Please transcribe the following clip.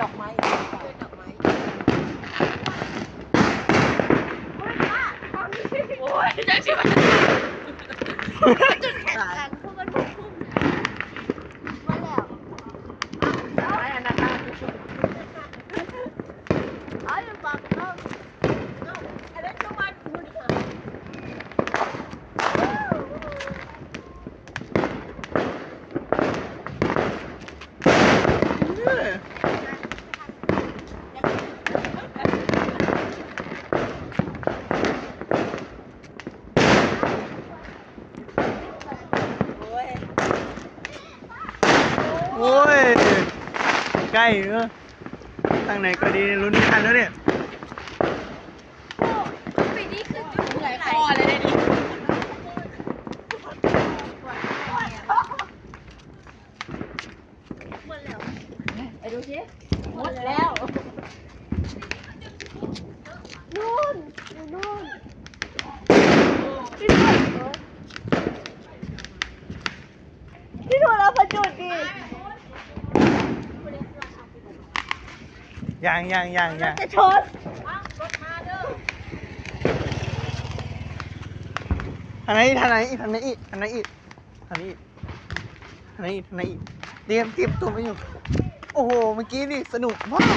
ดอกไม้ดอกไม้โอ้ยจะชิวจุดแข็ง โอ้ย ใกล้เออทางไหนก็ดีลุ้นทันแล้วเนี่ย ปีนี้คือจุดไหลคอเลยเนี่ยดิหมดแล้วไปดูสิหมดแล้วนู่นอยู่นู่นพี่นุ่นพี่นุ่นเอาไปจุดดิ ยังยังยังยังจะชนทางไหนอีกทางไหนอีกทางไหนอีกทางไหนอีกทางนี้อีกทางไหนอีกทางไหนอีกเตรียมเตรียมตัวมาอยู่ โอ้โห เมื่อกี้นี่สนุกมาก